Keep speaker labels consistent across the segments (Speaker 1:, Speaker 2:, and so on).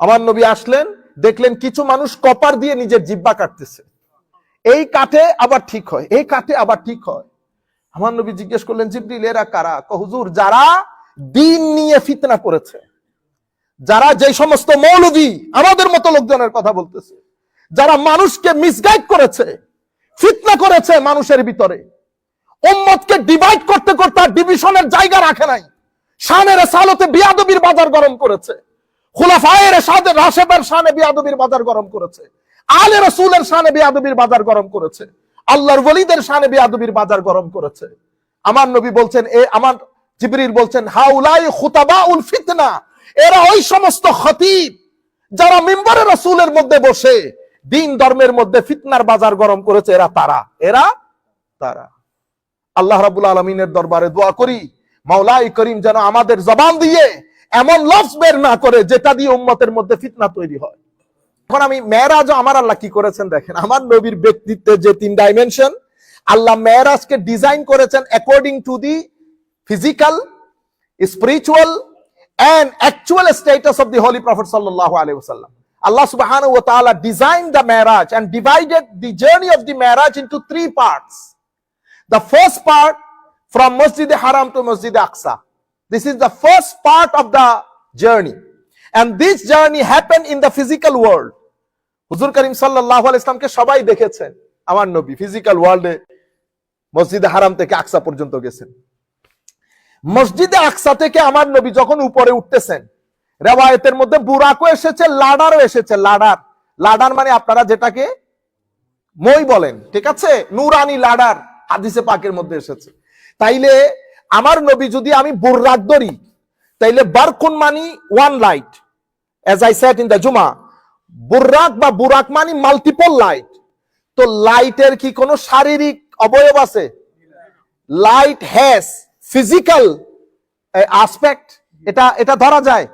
Speaker 1: আমার নবী আসলেন দেখলেন কিছু মানুষ কপার দিয়ে নিজের জিব্বা কাটতেছে। এই কাঠে আবার ঠিক হয় এই কাঠে আবার ঠিক হয়। আমার নবী জিজ্ঞেস করলেন জিব্রিল এরা কারা? কহ, হুজুর যারা দিন নিয়ে ফিতনা করেছে যারা যে সমস্ত মৌলবী আমাদের মতো লোকজনের কথা বলতেছে যারা মানুষকে মিসগাইড করেছে ফিতনা করেছে মানুষের ভিতরে উম্মতকে ডিভাইড করতে করতে আর ডিভিশনের জায়গা রাখে নাই শানের সালতে বিয়াদবির বাজার গরম করেছে খুলাফায়ের রাশেবের শানে বিয়াদবির বাজার গরম করেছে। আলে রসুলের শানে বিয়াদবির বাজার গরম করেছে। আল্লাহর ওলিদের শানে বিয়াদবির বাজার গরম করেছে। আমার নবী বলছেন, এ আমার জিবরিল বলছেন, হাউলাই খুতাবা উল ফিতনা। এরা ওই সমস্ত খতিব যারা মিম্বরে রসুলের মধ্যে বসে দিন ধর্মের মধ্যে ফিতনার বাজার গরম করেছে, এরা তারা। এরা তারা। আল্লাহ রাবুল আলমিনের দরবারে দোয়া করি মাওলাই করিম যেন আমাদের জবান দিয়ে এমন লফ বের না করে যেটা দিয়ে উম্মতের মধ্যে ফিতনা তৈরি হয়। এখন আমি মেয়েরাজ আমার আল্লাহ কি করেছেন দেখেন, আমার নবীর ব্যক্তিত্বে যে তিন ডাইমেনশন আল্লাহ মেয়েরাজকে ডিজাইন করেছেন according to the physical spiritual and actual status of the holy prophet সাল্লাহ আলাইহি সাল্লাম আল্লাহ সুবাহান ও তাআলা design the Meraj and divided the journey of the Meraj in three parts the first part from মসজিদে হারাম টু মসজিদে আকসা This is the first part of the journey. And this journey happened in the physical world. হুজুর করিম আলাইহি ইসলামকে সবাই দেখেছেন। আমার নবী ফিজিক্যাল ওয়ার্ল্ডে মসজিদে হারাম থেকে আকসা পর্যন্ত গেছেন। মসজিদে আকসা থেকে আমার নবী যখন উপরে উঠতেছেন, রেওয়ায়তের মধ্যে বুরাকও এসেছে, লাডারও এসেছে, লাডার। লাডার মানে আপনারা যেটাকে মই বলেন, ঠিক আছে? নুরানি লাডার হাদিসে পাকের মধ্যে এসেছে। তাইলে আমার নবী যদি আমি বুর্রাক ধরি, তাইলে বারকুন মানি? One light as I said in the জুমা বুর্রাক বা বুরাক মানি মাল্টিপল লাইট তো লাইটের কি কোনো শারীরিক অবয়ব আছে? লাইট হ্যাজ ফিজিক্যাল আসপেক্ট এটা এটা ধরা যায়।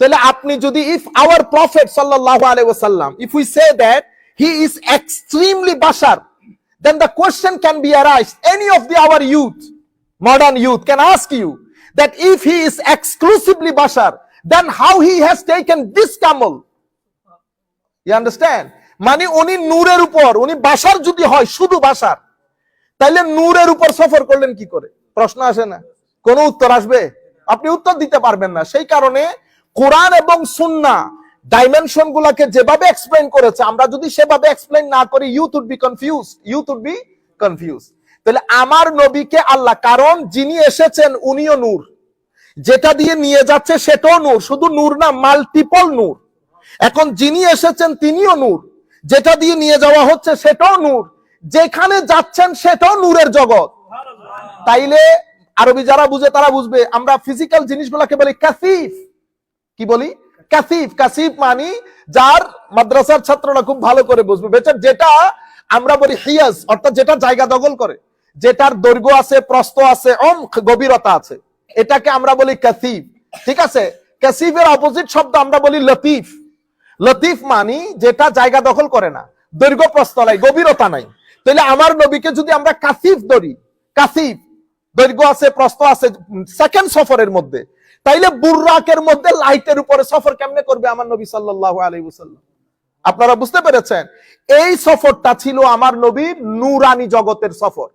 Speaker 1: তাহলে আপনি যদি ইফ আওয়ার প্রফেট সাল্লাল্লাহু আলাইহি ওয়াসাল্লাম if we say that he is extremely Bashar then the question can be arised any of the our youth modern youth can ask you that if he is exclusively bashar, then how he has taken this camel? You understand? মানে উনি নূরের উপর, উনি বাসার যদি হয়, শুধু বাসার তাইলে নূরের উপর সফর করলেন কি করে? প্রশ্ন আসে না। কোন উত্তর আসবে? আপনি উত্তর দিতে পারবেন না। সেই কারণে কোরআন এবং সুন্না ডাইমেনশন গুলাকে যেভাবে এক্সপ্লেন করেছে, আমরা যদি সেভাবে এক্সপ্লেন না করি youth would be confuse youth would be confuse তাহলে আমার নবীকে আল্লাহ, কারণ যিনি এসেছেন উনিও নূর। যেটা দিয়ে নিয়ে যাচ্ছে সেটাও নূর, শুধু নূর না মাল্টিপল নূর। এখন যিনি এসেছেন তিনিও নূর। যেটা দিয়ে নিয়ে যাওয়া হচ্ছে সেটাও নূর। যেখানে যাচ্ছেন সেটাও নূরের জগৎ। তাইলে আরবি যারা বুঝে তারা বুঝবে, আমরা ফিজিক্যাল জিনিসগুলোকে বলি কাসিফ। কি বলি? কাসিফ। কাসিফ মানি যার মাদ্রাসার ছাত্ররা খুব ভালো করে বুঝবে। বেচার যেটা আমরা বলি হিয়াজ, অর্থাৎ যেটা জায়গা দখল করে। যেটার দৈর্ঘ্য আছে, প্রস্থ আছে অম গভীরতা আছে। এটাকে আমরা বলি কাসিফ। ঠিক আছে? কাসিফের অপোজিট শব্দ আমরা বলি লতিফ। লতিফ মানি যেটা জায়গা দখল করে না। দৈর্ঘ্য, প্রস্থ নাই, গভীরতা নাই। তাহলে আমার নবীকে যদি আমরা কাসিফ ধরি, কাসিফ, দৈর্ঘ্য আছে, প্রস্থ আছে সেকেন্ড সফরের মধ্যে, তাইলে বুর্রাকের মধ্যে লাইটের উপরে সফর কেমনে করবে আমার নবী সাল্লাল্লাহু আলাইহি ওয়াসাল্লাম? আপনারা বুঝতে পেরেছেন? এই সফরটা ছিল আমার নবীর নুরানি জগতের সফর।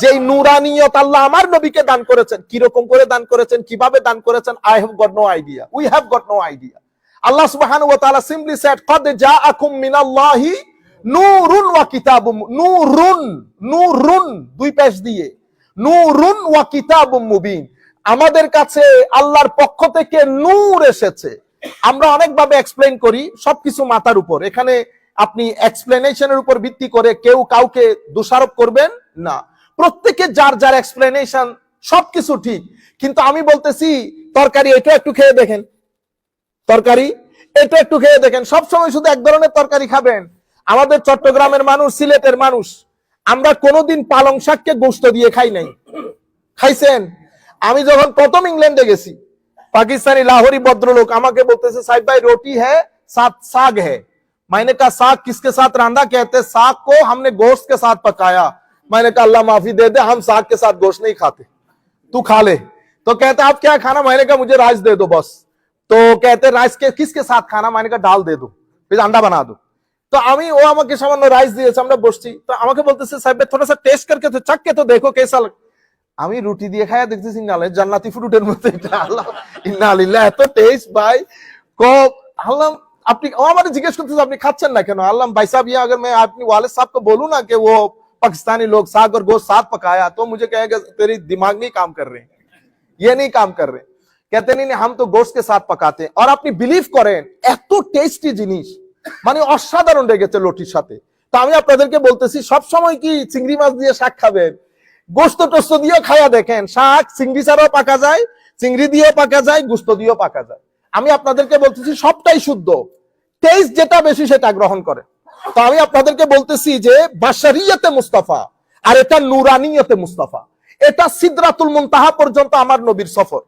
Speaker 1: যেই নুরানিয়ত আল্লাহ আমার নবীকে দান করেছেন, কীরকম করে দান করেছেন, কীভাবে দান করেছেন I have got no idea we have got no idea আল্লাহ সুবহানাহু ওয়া তাআলা সিম্পলি সেড কদ জাআকুম মিনাল্লাহি নূরুন ওয়া কিতাবুম নূরুন নূরুন, দুই পেশ দিয়ে। নূরুন ওয়া কিতাবুম মুবিন। আমাদের কাছে আল্লাহর পক্ষ থেকে নূর এসেছে। আমরা অনেকভাবে এক্সপ্লেন করি, সবকিছু মাথার উপর। এখানে আপনি এক্সপ্লেনেশনের উপর ভিত্তি করে কেউ কাউকে দোষারোপ করবেন না। প্রত্যেকে যার যার এক্সপ্লেনেশন সবকিছু ঠিক কিন্তু আমি বলতেছি তরকারি এটা একটু খেয়ে দেখেন তরকারি এটা একটু খেয়ে দেখেন সব সময় শুধু এক ধরনের তরকারি খাবেন আমাদের চট্টগ্রামের মানুষ সিলেটের মানুষ আমরা কোনোদিন পালং শাককে গোস্ত দিয়ে খাই নাই খাইছেন আমি যখন প্রথম ইংল্যান্ডে গেছি পাকিস্তানি লাহোরি ভদ্রলোক আমাকে বলতেছে সাহেব ভাই रोटी है साथ साग है मैंने कहा साग किसके साथ रांधा कहते साग को हमने गोश्त के साथ पकाया मैंने कहा अल्लाह माफी दे दे हम साग के साथ गोश्त नहीं खाते तू खा ले तो कहता आप क्या खाना मैंने कहा मुझे राइस दे दो बस तो कहते राइस के किसके साथ खाना मैंने कहा डाल दे दो फिर अंडा बना दो তো আমি ও আমাকে সামান্য রাইস দিয়েছে আমরা বসছি তো আমাকে বলতেছে সাহেব থোড়া সা টেস্ট করকে তো চাককে তো দেখো কেসা লাগ-" আমি রুটি দিয়ে খায়া দেখতেছি নালে জান্নাতি ফ্রুটের মতো এটা আল্লাহ ইন্না আলিল্লাহ এত টেস্ট ভাই को আল্লাহ আপনি ও আমাকে জিজ্ঞেস করতেছে আপনি খাচ্ছেন না কেন আল্লাহ भाई साहब ये अगर मैं अपनी वालिद साहब को बोलूं ना कि वो पाकिस्तानी लोग साग और गोश्त साथ पकाया तो मुझे कहेगा तेरी दिमाग नहीं काम कर रहे ये नहीं काम कर रहे कहते नहीं नहीं हम तो गोश्त के साथ पकाते हैं और আপনি বিলিভ করেন এত টেস্টি জিনিস মানে অসাধারণ লেগেছে লটির সাথে তো আমি আপনাদেরকে বলতেছি সব সময় কি চিংড়ি মাছ দিয়ে শাক খাবেন গোস্ত টোস্ত দিয়েও খাওয়া দেখেন শাক চিংড়ি ছাড়াও পাকা যায় চিংড়ি দিয়েও পাকা যায় গোস্ত দিয়েও পাকা যায় আমি আপনাদেরকে বলতেছি সবটাই শুদ্ধ টেস্ট যেটা বেশি সেটা গ্রহণ করে তো আমি আপনাদেরকে বলতেছি যে বাসারিয়াতে মুস্তাফা আর এটা নুরানিয়তে মুস্তাফা। এটা সিদরাতুল মুনতাহা পর্যন্ত আমার নবীর সফর।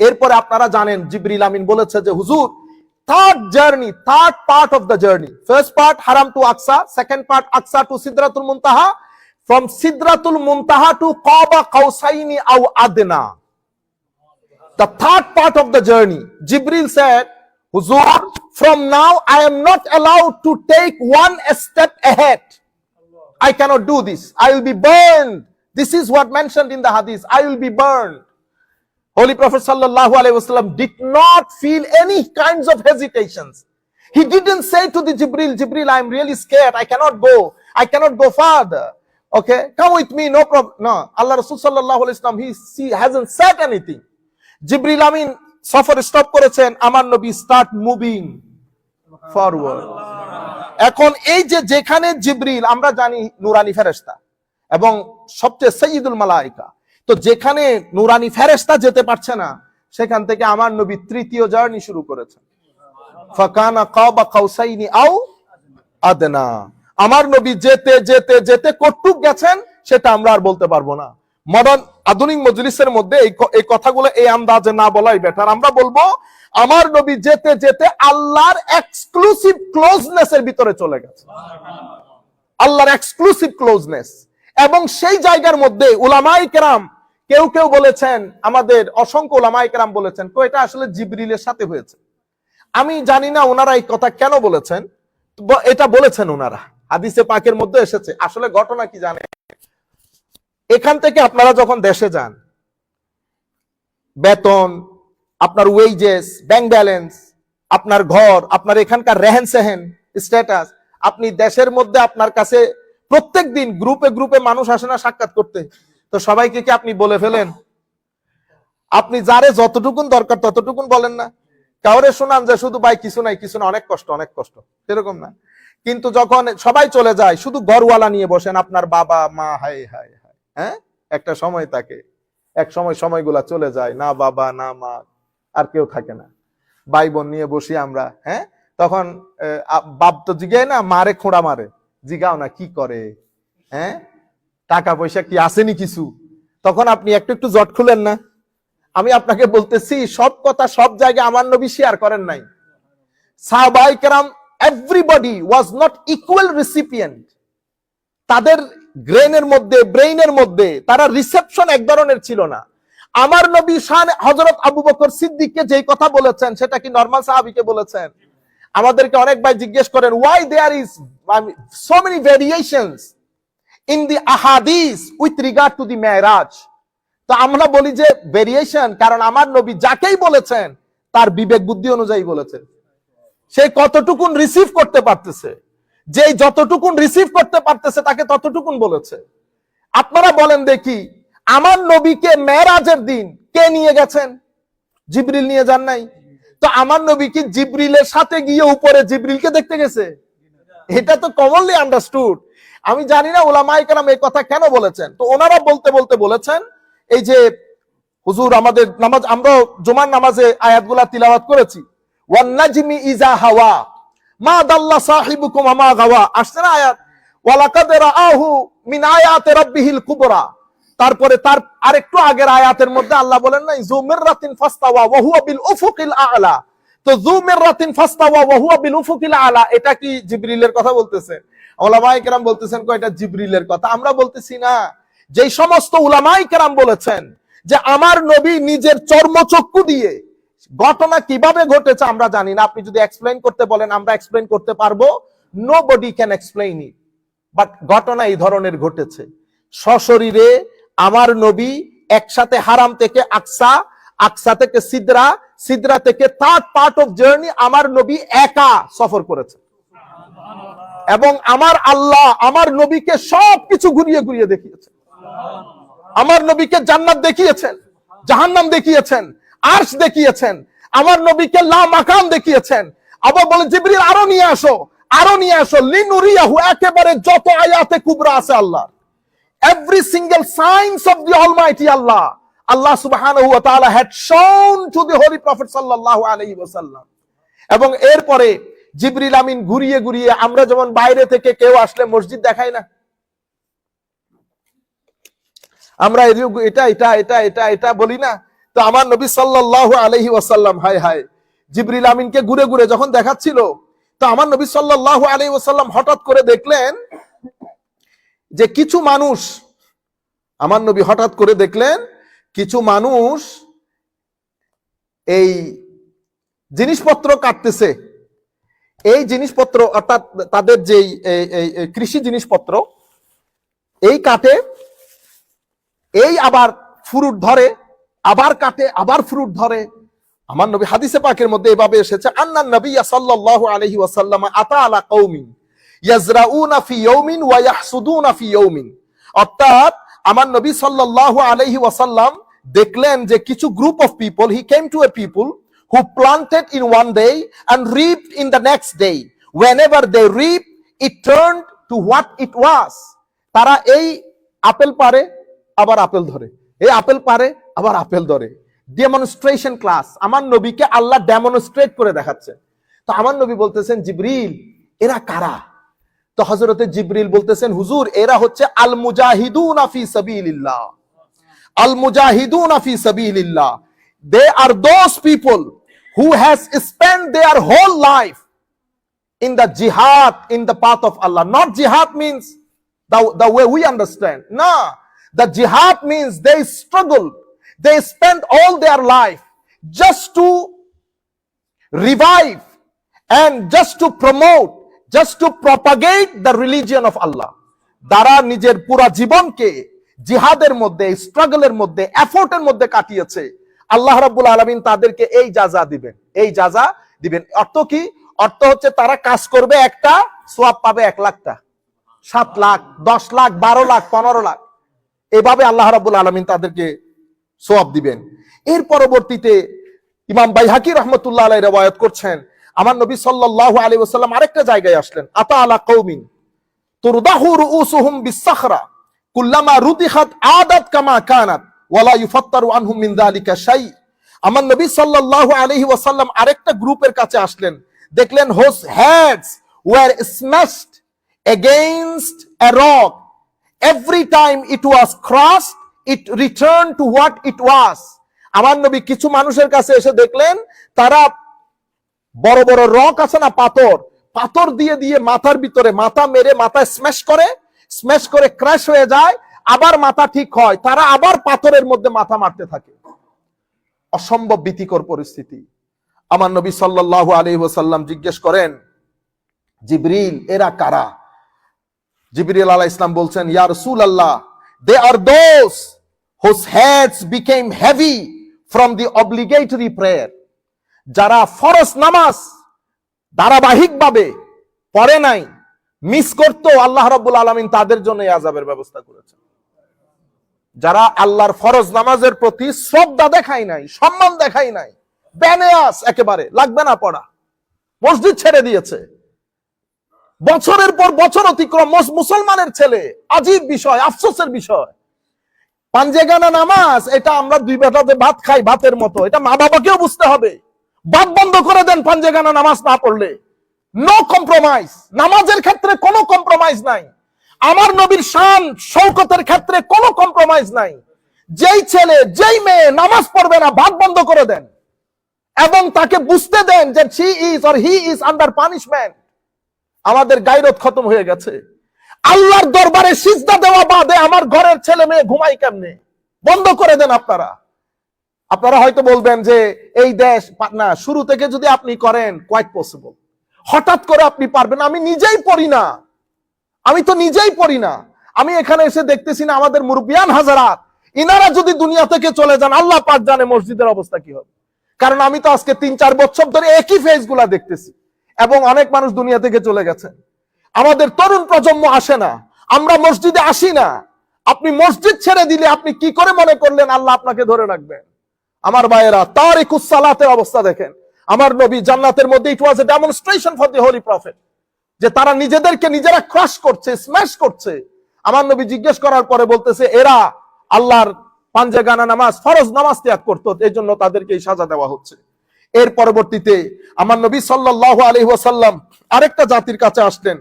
Speaker 1: এরপরে আপনারা জানেন জিবরিল আমিন বলেছে যে হুজুর third journey third part of the journey first part হারাম to Aqsa second part Aqsa to সিদরাতুল মুনতাহা ফ্রম সিদরাতুল মুনতাহা টু কাবা কাউসাইনি আও আদনা। The third part of the journey, Jibril said, Huzur, from now I am not allowed to take one step ahead. I cannot do this. I will be burned. This is what mentioned in the hadith. I will be burned. Holy Prophet sallallahu alaihi wasallam did not feel any kinds of hesitations. He didn't say to the Jibril, Jibril, I am really scared. I cannot go. I cannot go farther. Okay, come with me. No problem. No, Allah Rasul sallallahu alaihi wasallam, he, he hasn't said anything. Jibril আমিন সফর stop করেছেন আমার নবী start moving forward এখন এই যে যেখানে জিব্রিল, আমরা জানি নুরানি ফেরেশতা এবং সবচেয়ে সঈদুল মালাইকা। তো যেখানে নুরানি ফেরেশতা যেতে পারছে না, সেখান থেকে আমার নবী তৃতীয় জার্নি শুরু করেছেন ফাকানা কাবা কাউসাইনি আও আদনা। আমার নবী যেতে যেতে যেতে কটুক গেছেন, সেটা আমরা আর বলতে পারব না। মডার্ন আধুনিক মজলিসের মধ্যে এই কথাগুলো এই আন্দাজে না বলাই বেটার আমরা বলব আমার নবী যেতে যেতে আল্লাহর এক্সক্লুসিভ ক্লোজনেস এর ভিতরে চলে গেছে। আল্লাহর এক্সক্লুসিভ ক্লোজনেস এবং সেই জায়গার মধ্যে উলামাই কেরাম কেউ কেউ বলেছেন, আমাদের অসংখ্য উলামাই কেরাম বলেছেন, তো এটা আসলে জিবরিলের সাথে হয়েছে। আমি জানি না ওনারা এই কথা কেন বলেছেন এটা বলেছেন ওনারা। হাদিসে পাকের মধ্যে এসেছে। আসলে ঘটনা কি জানেন? এখান থেকে আপনারা যখন দেশে যান, বেতন আপনার ওয়েজেস ব্যাংক ব্যালেন্স আপনার ঘর, আপনার এখানকার রেহেন সেহেন স্ট্যাটাস আপনি দেশের মধ্যে আপনার কাছে প্রত্যেক দিন গ্রুপে গ্রুপে মানুষ আসে না সাক্ষাৎ করতে। তো সবাইকে কি আপনি বলে ফেলেন? আপনি যারে যতটুকুন দরকার ততটুকুন বলেন না। কাউরে শোনান যে শুধু, ভাই, কিছু নাই, কিছু না অনেক কষ্ট অনেক কষ্ট। সেরকম না। কিন্তু যখন সবাই চলে যায়, শুধু ঘরওয়ালা নিয়ে বসেন, আপনার বাবা, মা হাই হাই হাই হ্যাঁ? একটা সময় থাকে। এক সময় সময়গুলা চলে যায়, না বাবা, না মা আর কেউ থাকে না। ভাই বোন নিয়ে বসি আমরা হ্যাঁ? তখন বাপ তো জিগায় না, মারে, খোঁড়া মারে। জিগাও না, কি করে? হ্যাঁ? টাকা পয়সা কি আসেনি কিছু? তখন আপনি একটু একটু জট খুলেন না। আমি আপনাকে বলতেছি, সব কথা সব জায়গায় আমার নবী শেয়ার করেন নাই। সাহাবাই কেরাম everybody was not equal recipient তাদের গ্রেনের মধ্যে ব্রেইনের মধ্যে, তারা রিসেপশন এক ধরনের ছিল না। আমার নবী শান হজরত আবু বকর সিদ্দিককে যেই কথা বলেছেন, সেটা কি নর্মাল সাহাবিকে বলেছেন? আমাদেরকে অনেক ভাই জিজ্ঞেস করেন why there is so many variations in the আহাদিস with regard to the মেরাজ তো আমরা বলি যে ভেরিয়েশন কারণ আমার নবী যাকেই বলেছেন, তার বিবেক বুদ্ধি অনুযায়ী বলেছেন। সে কতটুকুন রিসিভ করতে পারতেছে? যে যতটুকুন রিসিভ করতে পারতেছে, তাকে ততটুকুন বলেছে। আপনারা বলেন দেখি আমার নবীকে মেরাজের দিন কে নিয়ে গেছেন? জিবরিল নিয়ে যান নাই। তো আমার নবী কি জিবরিলের সাথে গিয়ে উপরে জিবরিলকে দেখতে গেছে? এটা তো কমনলি আন্ডারস্টুড আমি জানি না ওলামাই কালাম এই কথা কেন বলেছেন। তো ওনারা বলতে বলতে বলেছেন, এই যে হুজুর আমাদের নামাজ আমরা জুমার নামাজে আয়াতগুলা তিলাওয়াত করেছি। ওয়ান নাজমি ইজা হাওয়া, মা দাল্লা সাহিবুকুম আমা গাওয়া। আসছে না আয়াত? ওয়ালাকাদ রাআহু মিন আয়াতি কুবরা। তারপরে তার আরেকটু আগের আয়াতের মধ্যে আল্লাহ বলেন নাই জুমিররাতিন ফাস্তাওয়া ওয়া বিল উফুকিল আ'লা। তো জুমিররাতিন ফাস্তাওয়া ওয়া বিল উফুকিল আ'লা, এটা কি জিবরিলের কথা বলতেছে? ওলামায়ে কেরাম বলতেছেন জিবরিলের কথা? আমরা বলতেছি না। সমস্ত কেরাম বলেছেন যে, আমার নবী নিজের চর্মচক্ষু দিয়ে ঘটনা কীভাবে ঘটেছে আমরা জানি না। আপনি যদি এক্সপ্লেন করতে বলেন, আমরা এক্সপ্লেন করতে পারব। Nobody can explain it but ঘটনা এই ধরনের ঘটেছে। সশরীরে আমার নবী একসাথে হারাম থেকে আকসা আকসা থেকে সিদরা সিদরা থেকে থার্ড পার্ট অফ জার্নি আমার নবী একা সফর করেছে। এবং আমার আল্লাহ আমার নবীকে সবকিছু ঘুরিয়ে ঘুরিয়ে দেখিয়েছে আমার নবীকে জান্নাত দেখিয়েছেন, জাহান্নাম দেখিয়েছেন, আর্শ দেখিয়েছেন, আমার নবীকে লা মাকাম দেখিয়েছেন। আবার বলে, জিবরিল, আরও নিয়ে আসো, আরও নিয়ে আসো, লিনুরিয়াহু, একেবারে যত আয়াতে কুবরা আছে আল্লাহ every single signs of the almighty allah. Allah subhanahu wa ta'ala had shown to the holy prophet sallallahu alaihi wasallam এবং এরপরে জিবরিল আমিন ঘুরিয়ে ঘুরিয়ে আমরা যেমন বাইরে থেকে কেউ আসলে মসজিদ দেখাই না। আমরা এটা এটা এটা এটা এটা বলি না। তো আমার নবী সাল্লাল্লাহু আলাইহি ওয়াসাল্লাম, হায় হায়, জিবরিল আমিনকে ঘুরে ঘুরে যখন দেখাচ্ছিল, তো আমার নবী সাল্লাল্লাহু আলাইহি ওয়াসাল্লাম হঠাৎ করে দেখলেন যে কিছু মানুষ, আমার নবী হঠাৎ করে দেখলেন, কিছু মানুষ এই জিনিসপত্র কাটতেছে। এই জিনিসপত্র অর্থাৎ তাদের যেই কৃষি জিনিসপত্র, এই কাটে, এই আবার ফ্রুট ধরে, আবার কাটে, আবার ফ্রুট ধরে। আমার নবী হাদিসে পাকের মধ্যে এভাবে এসেছে, আন্নান নবী সাল্লাল্লাহু আলাইহি ওয়াসাল্লাম আতা আলা কওমিন ইয়াজরাউনা ফি ইয়াউমিন ওয়া ইয়াহসুদুনা ফি ইয়াউমিন। অর্থাৎ আমার নবী সাল্লাল্লাহু আলাইহি ওয়াসাল্লাম দেখলেন যে কিছু group of people he came to a people who planted in one day and reaped in the next day. Whenever they reap, it turned to what it was. তারা এই আপেল পারে আবার আপেল ধরে। এই আপেল পারে আবার apple ধরে। Demonstration class আমার নবীকে আল্লাহ ডেমনস্ট্রেট করে দেখাচ্ছে তো আমার নবী বলতেছেন, জিবরিল, এরা কারা? তো হজরতে জিবরিল বলতেছেন হুজুর এরা হচ্ছে আল মুজাহিদুন ফি সাবিলিল্লাহ al mujahidun fi sabilillah they are those people who has spent their whole life in the jihad in the path of allah not jihad means the, the way we understand no the jihad means they struggle they spend all their life just to revive and just to promote just to propagate the religion of আল্লাহ দ্বারা নিজের পুরা জীবনকে জিহাদের মধ্যে স্ট্রাগলের মধ্যে এফোর্টের মধ্যে কাটিয়েছে। আল্লাহ রাব্বুল আলামিন তাদেরকে এই যাজা দিবেন। এই যাজা দিবেন। অর্থ কি? অর্থ হচ্ছে তারা কাজ করবে একটা সোয়াব পাবে এক লাখটা। সাত লাখ, দশ লাখ, বারো লাখ, পনেরো লাখ। এভাবে আল্লাহ রাব্বুল আলামিন তাদেরকে সোয়াব দিবেন। এর পরবর্তীতে ইমাম বাইহাকি রহমতুল্লাহ আলাই রেওয়ায়ত করছেন আমার নবী সাল্লাল্লাহু আলাইহি ওয়াসাল্লাম আরেকটা জায়গায় আসলেন আতা আলা কওমিন, তুরদাহু বিসসাখরা, কুল্লামা আদাত কামা কানাত, ওয়ালা ইউফাত্তারু আনহুম মিন যালিকা শাই। আমার নবী সাল্লাল্লাহু আলাইহি ওয়াসাল্লাম আরেকটা গ্রুপের কাছে আসলেন, দেখলেন whose heads were smashed against a rock. Every time it was cross it return to what it আমার নবী কিছু মানুষের কাছে এসে দেখলেন, তারা বড় বড় রক আছে না পাথর? পাথর দিয়ে দিয়ে মাথার ভিতরে মাথা মেরে মাথা স্ম্যাশ করে স্ম্যাশ করে ক্র্যাশ হয়ে যায়, আবার মাথা ঠিক হয়, তারা আবার পাথরের মধ্যে মাথা মারতে থাকে। অসম্ভব ভীতিকর পরিস্থিতি। আমার নবী সাল্লাল্লাহু আলাইহি ওয়াসাল্লাম জিজ্ঞেস করেন, জিবরিল, এরা কারা? জিবরিল আলাহ ইসলাম বলছেন, ইয়া আল্লাহ they are those whose heads became heavy from the obligatory prayer যারা ফরজ নামাজ ধারাবাহিকভাবে পড়ে নাই মিস করতো আল্লাহ রাব্বুল আলামিন তাদের জন্য এই আযাবের ব্যবস্থা করেছেন। যারা আল্লাহর ফরজ নামাজের প্রতি শ্রদ্ধা দেখায় নাই, সম্মান দেখায় নাই ব্যানেয়াস একেবারে, লাগবে না পড়া। মসজিদ ছেড়ে দিয়েছে। বছরের পর বছর অতিক্রম মুসলমানের ছেলে, আজীব বিষয়, আফসোসের বিষয়। পাঞ্জেগানা নামাজ, এটা আমরা দুই বেটাতে ভাত খাই, ভাতের মতো, এটা মা বাবাকেও বুঝতে হবে। ভাত বন্ধ করে দেন পাঞ্জেগানা নামাজ না পড়লে। নো কম্প্রোমাইজ নামাজের ক্ষেত্রে কোনো কম্প্রোমাইজ নাই। আমার নবীর শান শৌকতের ক্ষেত্রে কোনো কম্প্রোমাইজ নাই। যেই ছেলে, যেই মেয়ে নামাজ পড়বে না ভাত বন্ধ করে দেন। এবং তাকে বুঝতে দেন যে she is or he is under punishment আমাদের গাইরত খতম হয়ে গেছে। আল্লাহর দরবারে সিজদা দেওয়া বাদে আমার ঘরের ছেলে মেয়ে ঘুমাই কেমনে? বন্ধ করে দেন আপনারা। আপনারা হয়তো বলবেন যে এই দেশ, না, শুরু থেকে যদি আপনি করেন কোয়াইট পসিবল হঠাৎ করে আপনি পারবেন, আমি নিজেই পড়ি না। আমি তো নিজেই পড়ি না। আমি এখানে এসে দেখতেছি না আমাদের মুরব্বিয়ান হাজারাত ইনারা যদি দুনিয়া থেকে চলে যান, আল্লাহ পাক জানে মসজিদের অবস্থা কি হবে। কারণ আমি তো আজকে তিন, চার বছর ধরে একই ফেসগুলা দেখতেছি। এবং অনেক মানুষ দুনিয়া থেকে চলে গেছে। আমাদের তরুণ প্রজন্ম আসে না। আমরা মসজিদে আসি না। আপনি মসজিদ ছেড়ে দিলে আপনি কি করে মনে করলেন আল্লাহ আপনাকে ধরে রাখবেন? আমার ভাইয়েরা তার সালাতের অবস্থা দেখেন। আমার নবী জান্নাতের মধ্যে it was a demonstration for the holy prophet যে তারা নিজেদেরকে নিজেরা ক্রাশ করছে স্ম্যাশ করছে। আমার নবী জিজ্ঞেস করার পরে বলতেছে, এরা আল্লাহর পাঞ্জে গানা নামাজ, ফরজ নামাজ ত্যাগ করতো এই জন্য তাদেরকে এই সাজা দেওয়া হচ্ছে। এর পরবর্তীতে আমার নবী সাল্লাল্লাহু আলাইহি ওয়াসাল্লাম আরেকটা জাতির কাছে আসলেন।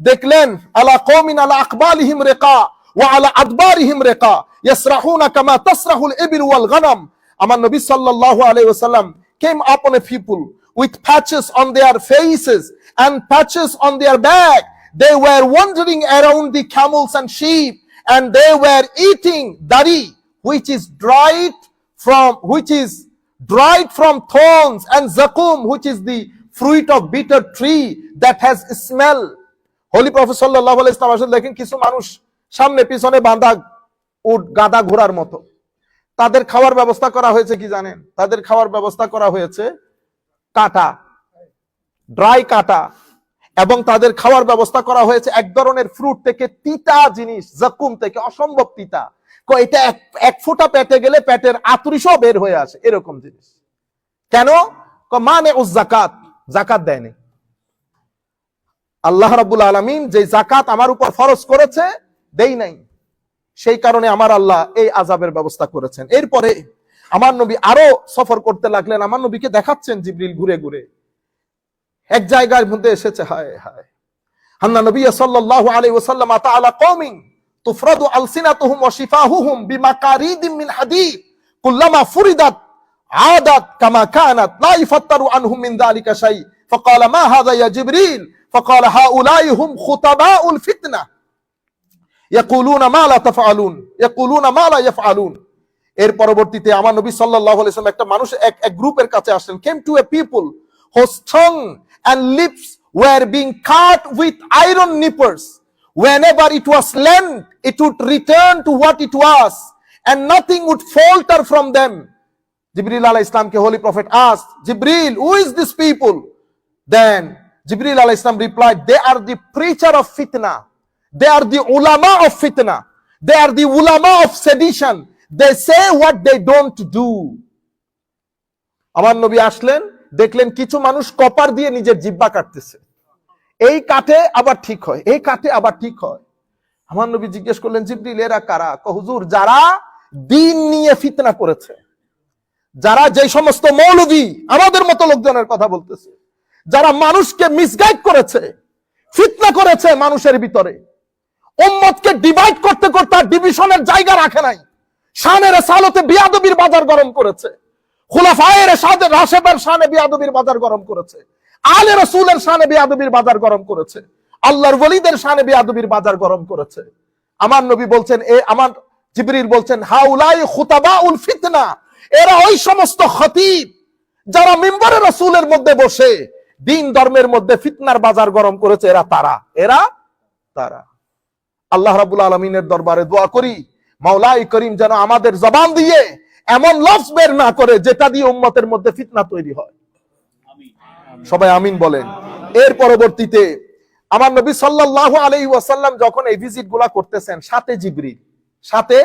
Speaker 1: দেখলেন, আলা কওমিন আলা আকবালিহিম রিকা ওয়া আলা আদবারিহিম রিকা ইয়াসরাহুনা কামা তাসরাহুল ইবিল ওয়াল গনাম আমার নবী আলাইহি ওয়াসাল্লাম came upon a people with patches on their faces and patches on their back they were wandering around the camels and sheep and they were eating dari which is dried from which is dried from thorns and zakum which is the fruit of bitter tree that has smell prophet সাল্লাল্লাহু আলাইহি ইসলাম আসলে দেখেন কিছু মানুষ সামনে পিছনে বাঁধা উট গাদা ঘোড়ার মতো তাদের খাওয়ার ব্যবস্থা করা হয়েছে কি জানেন? তাদের খাওয়ার ব্যবস্থা করা হয়েছে কাটা, ড্রাই কাটা, এবং তাদের খাওয়ার ব্যবস্থা করা হয়েছে এক ধরনের ফ্রুট থেকে তিতা জিনিস জাকুম থেকে অসম্ভব তিতা। এটা এক ফোঁটা পেটে গেলে পেটের আতুরিশও বের হয়ে আসে, এরকম জিনিস। কেন? মানে ও জাকাত জাকাত দেয়নি। আল্লাহ রাব্বুল আলামিন যে জাকাত আমার উপর ফরজ করেছে, দেই নাই। সেই কারণে আমার আল্লাহ এই আজাবের ব্যবস্থা করেছেন এরপরে আমার নবী আরো সফর করতে লাগলেন আমার নবীকে দেখাচ্ছেন জিবরিল ঘুরে ঘুরে এক জায়গার মধ্যে এসেছে হায় হায় আন্না নবী সাল্লাল্লাহু আলাইহি ওয়াসাল্লাম আতা আলা কওমিন তুফরাদু আলসিনাতুহুম ওয়া শিফাহুহুম বিমাকারিদিম মিন হাদীদ কুল্লামা ফুরিদাত عادت كما كانت لا يفتر عنهم من ذلك شيء فقال ما هذا يا جبريل فقال هؤلاء هم خطباء الفتنه ইয়াকুলুনা মা লা তাফআলুন ইয়াকুলুনা মা লা ইয়াফআলুন এর পরবর্তীতে আমার নবী সাল্লাল্লাহু আলাইহি সাল্লাম একটা মানুষ এক এক গ্রুপের কাছে আসলেন came to a people whose tongue and lips were being cut with iron nippers whenever it was lent it would return to what it was and nothing would falter from them জিবরিল আলাইহিস সালামকে Holi prophet asked Jibril who is this people then জিবরিল আলাইহিস সালাম replied they are the preacher of fitna they are the ulama of fitna. They are the ulama of sedition. They say what they don't do. আমার নবী আসলেন, দেখলেন কিছু মানুষ copper দিয়ে নিজের জিব্বা কাটতেছে। এই কাঠে আবার ঠিক হয়, এই কাঠে আবার ঠিক হয়। আমার নবী জিজ্ঞেস করলেন, জিবরিল, এরা কারা? হুজুর, যারা দিন নিয়ে ফিতনা করেছে, যারা যে সমস্ত মৌলবী আমাদের মতো লোকজনের কথা বলতেছে, যারা মানুষকে মিসগাইড করেছে, ফিতনা করেছে মানুষের ভিতরে উম্মতকে ডিভাইড করতে করতে আর ডিভিশনের জায়গা রাখে নাই। শানের সালতে বিয়াদবির বাজার গরম করেছে। খুলাফায়ের সাথে রাশেবের শানে বিয়াদবির বাজার গরম করেছে। আলে রসুলের শানে বিয়াদবির বাজার গরম করেছে। আল্লাহর ওলিদের শানে বিয়াদবির বাজার গরম করেছে। আমার নবী বলছেন, এ আমার জিবরিল বলছেন, হাউলাই খুতাবা উল ফিতনা। এরা ওই সমস্ত খতিব যারা মিম্বরে রসুলের মধ্যে বসে, দিন ধর্মের মধ্যে ফিতনার বাজার গরম করেছে। এরা তারা? এরা তারা। আল্লাহ রাবুল আলমিনের দরবারে দোয়া করি মাওলাই করিম যেন আমাদের জবান দিয়ে এমন লফজ বের না করে যেটা দিয়ে উম্মতের মধ্যে ফিতনা তৈরি হয়। সবাই আমিন বলেন। এর পরবর্তীতে আমার নবী সাল্লাল্লাহু আলাইহি ওয়াসাল্লাম যখন এই ভিজিটগুলা করতেছেন সাথে জিবরিল সাথে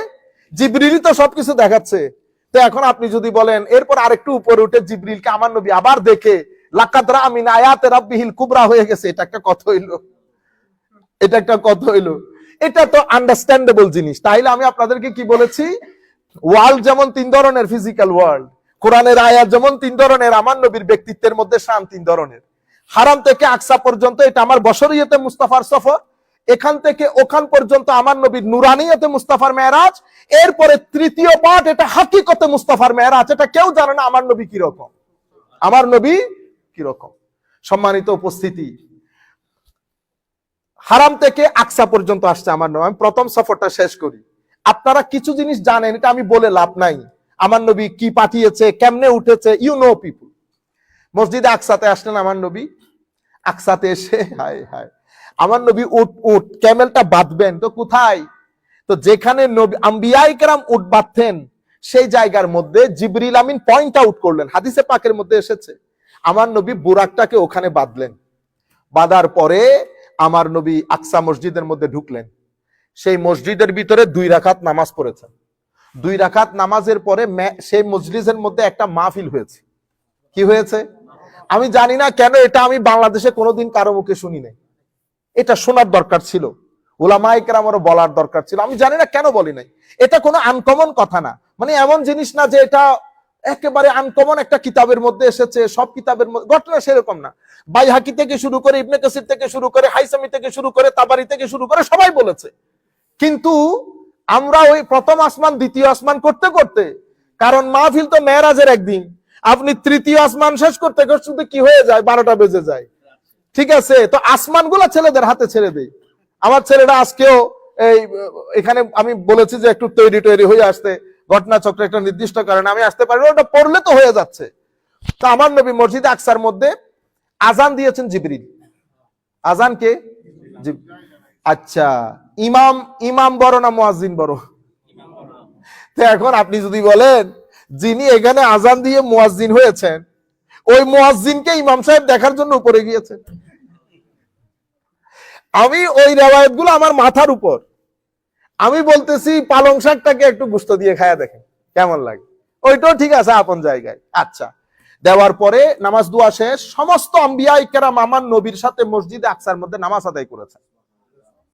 Speaker 1: জিবরিলই তো সবকিছু দেখাচ্ছে। তো এখন আপনি যদি বলেন এরপর আরেকটু উপরে উঠে জিবরিলকে আমার নবী আবার দেখে লাকাদরা আমিন আয়াতে রাব্বিহিল কুবরা হয়ে গেছে এটা একটা কথা হইল। এটা একটা কথা হইল। এটা তো আন্ডারস্ট্যান্ডেবল জিনিস। তাইলে আমি আপনাদেরকে কি বলেছি? ওয়ার্ল্ড যেমন তিন ধরনের ফিজিক্যাল ওয়ার্ল্ড কোরআনের আয়াত যেমন তিন ধরনের, আমার নবীর ব্যক্তিত্বের মধ্যে শান তিন ধরনের। হারাম থেকে আকসা পর্যন্ত, এটা আমার বসরিয়তে মুস্তাফার সফর। এখান থেকে ওখান পর্যন্ত আমার নবীর নুরানিয়তে মুস্তাফার মেয়ারাজ এরপরে তৃতীয় পাঠ, এটা হাকিকতে মুস্তাফার মেয়ারাজ এটা কেউ জানে না আমার নবী কীরকম। আমার নবী কীরকম। সম্মানিত উপস্থিতি হারাম থেকে আকসা পর্যন্ত আসছে আমার নাম আমি প্রথম সফরটা শেষ করি। আপনারা কিছু জিনিস জানেন, এটা আমি বলে লাভ নাই। আমার নবী কি পাঠিয়েছে, কেমনে উঠেছে ইউ নো পিপুল মসজিদে আকসাতে আসলেন আমার নবী। আকসাতে এসে, হায় হায়। আমার নবী উট উট ক্যামেলটা বাঁধবেন, তো কোথায়? তো যেখানে নবী, আম্বিয়াই কেরাম উট বাঁধতেন, সেই জায়গার মধ্যে জিবরিল আমিন পয়েন্ট আউট করলেন। হাদিসে পাকের মধ্যে এসেছে। আমার নবী বুরাকটাকে ওখানে বাঁধলেন। বাঁধার পরে আমার নবী আকসা মসজিদের মধ্যে ঢুকলেন। সেই মসজিদের ভিতরে দুই রাকাত নামাজ পড়েছেন। দুই রাকাত নামাজের পরে সেই মজলিসের মধ্যে একটা মাহফিল হয়েছে। কি হয়েছে? আমি জানি না কেন এটা আমি বাংলাদেশে কোনোদিন কারও মুখে শুনি নাই। এটা শোনার দরকার ছিল। ওলামাইকের আমারও বলার দরকার ছিল। আমি জানি না কেন বলি নাই। এটা কোনো আনকমন কথা না। মানে এমন জিনিস না যে এটা একেবারে আনকমন একটা কিতাবের মধ্যে এসেছে, সব কিতাবের মধ্যে, ঘটনা সেরকম না। বাইহাকি থেকে শুরু করে, ইবনে কাসির থেকে শুরু করে, হাইসামি থেকে শুরু করে, তাবারি থেকে শুরু করে, সবাই বলেছে। কিন্তু আমরা ওই প্রথম আসমান, দ্বিতীয় আসমান করতে করতে, কারণ মাহফিল তো মেয়েরাজের একদিন, আপনি তৃতীয় আসমান শেষ করতে করতে কি হয়ে যায়? বারোটা বেজে যায়। ঠিক আছে? তো আসমান ছেলেদের হাতে ছেড়ে দেই। আমার ছেলেরা আজকেও এই, এখানে আমি বলেছি যে একটু তৈরি তৈরি হয়ে আসতে। ঘটনা চক্র একটা নির্দিষ্ট কারণে আমি আসতে পারি ওটা পড়লে তো হয়ে যাচ্ছে। তো আমার নবী মসজিদে আকসার মধ্যে আজান দিয়েছেন জিবরিল। আজান কে? আচ্ছা ইমাম ইমাম বড় না মুয়াজ্জিন বড়? তো এখন আপনি যদি বলেন, যিনি এখানে আজান দিয়ে মুয়াজ্জিন হয়েছেন, ওই মুয়াজ্জিনকে ইমাম সাহেব দেখার জন্য উপরে গিয়েছেন। আমি ওই রেওয়ায়ত আমার মাথার উপর। আমি বলতেছি পালং শাকটাকে একটু গুস্ত দিয়ে খায়া দেখেন, কেমন লাগে? ওইটাও ঠিক আছে আপন জায়গায়। আচ্ছা দেওয়ার পরে নামাজ দোয়া শেষ, সমস্ত আম্বিয়া ইকেরাম আমার নবীর সাথে মসজিদে আকসার মধ্যে নামাজ আদায় করেছেন।